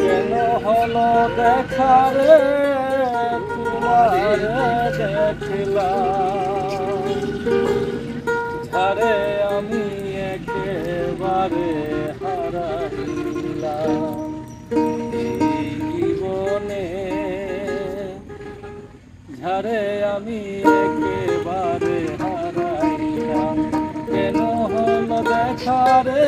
কেন হলো দেখা রে তোমার দেখলাম। ঝাড়ে আমি একেবারে হারাইলাম। জীবনে ঝাড়ে আমি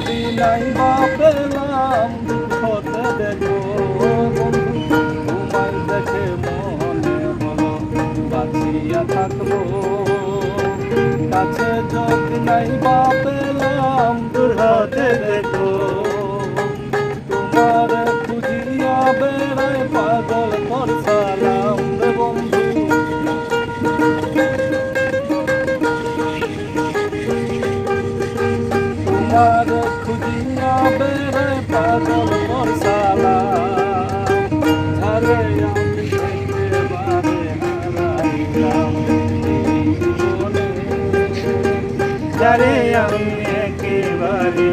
যদি নাই বা পেলাম দেখো তোমায় দেখে মনে হলো বাঁচিয়া থাকব। কাছে যদি নাই বা পেলাম দূর হতে দেখো, তোমার খুঁজিয়া বেড়ায় পাগল কর সালাম রে বন্ধু। তোমার খুঁজিয়া বেড়ায় পাগল কর সালাম ঝারে আমি একেবারে হারাইলাম। এই জীবনে যারে আমি একেবারে